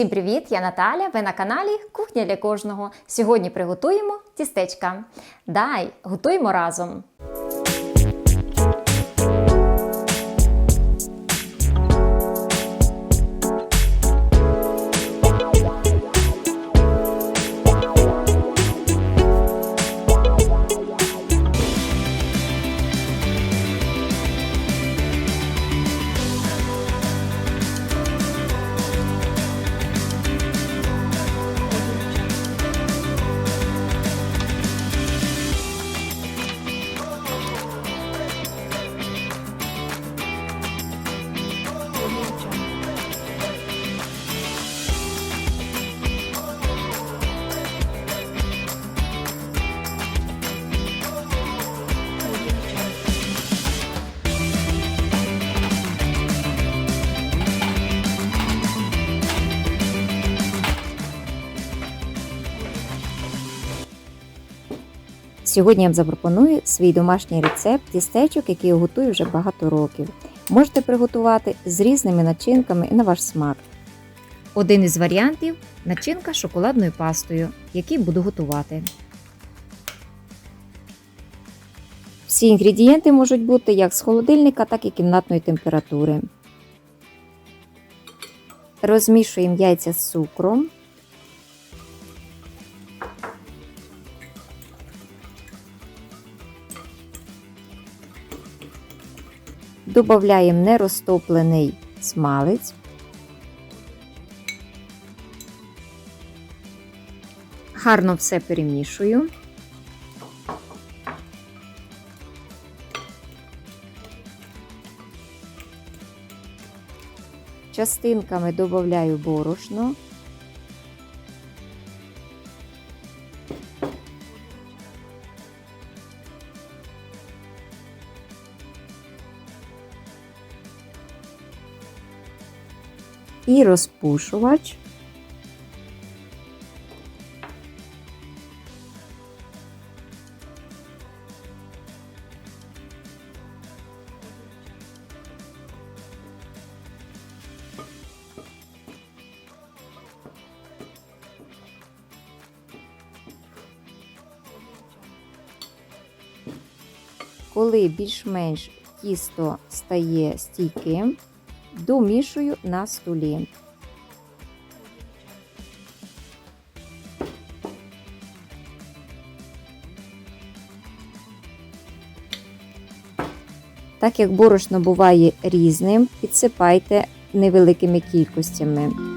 Всім привіт! Я Наталя. Ви на каналі Кухня для кожного. Сьогодні приготуємо тістечка. Дай, готуємо разом. Сьогодні я вам запропоную свій домашній рецепт тістечок, який я готую вже багато років. Можете приготувати з різними начинками на ваш смак. Один із варіантів начинка з шоколадною пастою, який буду готувати. Всі інгредієнти можуть бути як з холодильника, так і кімнатної температури. Розмішуємо яйця з цукром. Добавляємо нерозтоплений смалець. Гарно все перемішую. Частинками додаю борошно. І розпушувач. Коли більш-менш тісто стає стійким, домішую на столі. Так як борошно буває різним, підсипайте невеликими кількостями.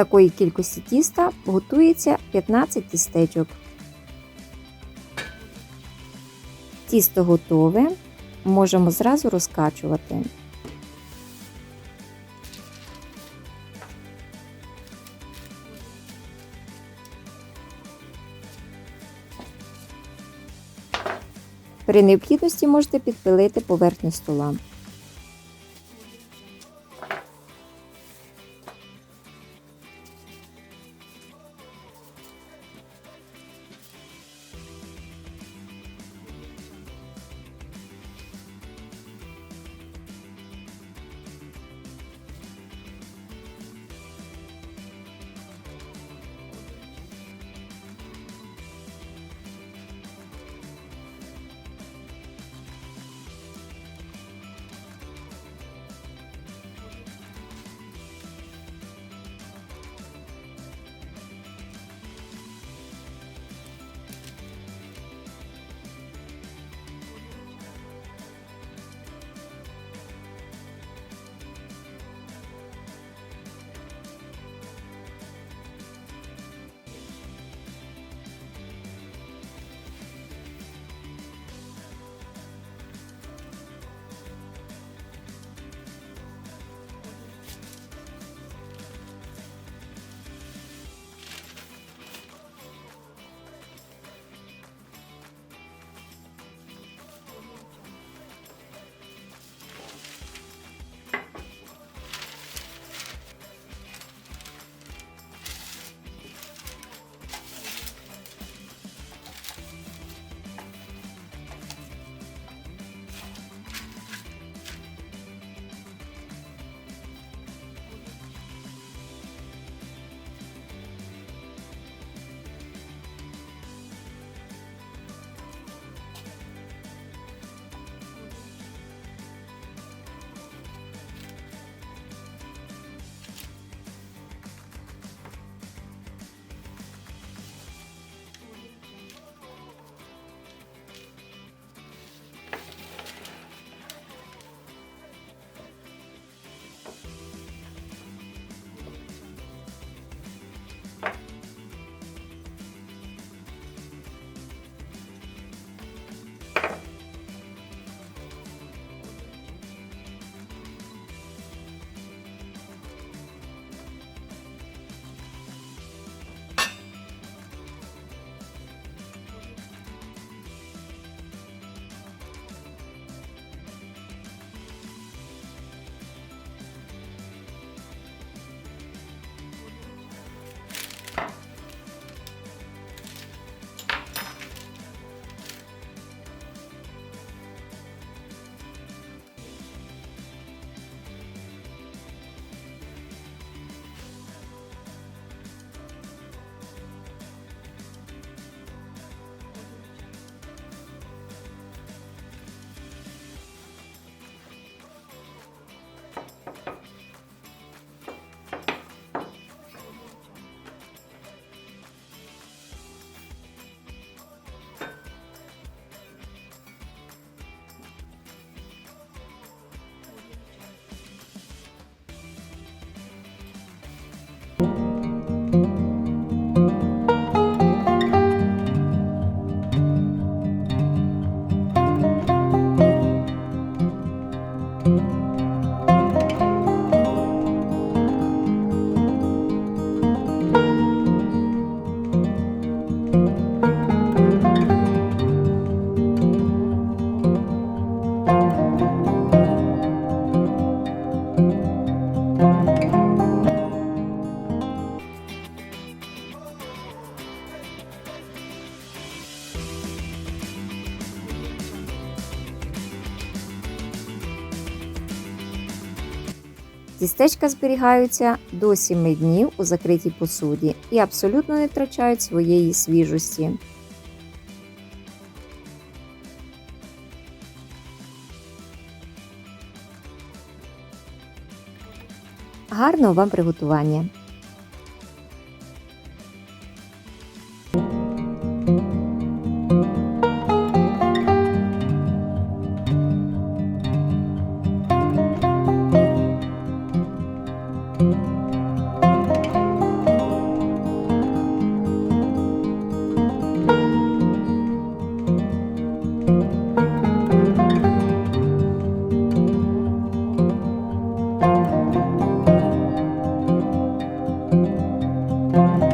такої кількості тіста готується 15 тістечок. Тісто готове, можемо зразу розкачувати. При необхідності можете підпилити поверхню стола. Тістечка зберігаються до 7 днів у закритій посуді і абсолютно не втрачають своєї свіжості. Гарного вам приготування! Música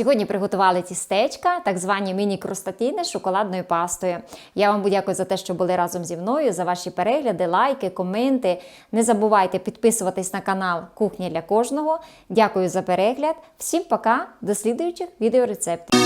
Сьогодні приготували тістечка, так звані міні-крустатіни з шоколадною пастою. Я вам дякую за те, що були разом зі мною, за ваші перегляди, лайки, коменти. Не забувайте підписуватись на канал Кухня для кожного. Дякую за перегляд. Всім пока, до слідуючих відеорецептів.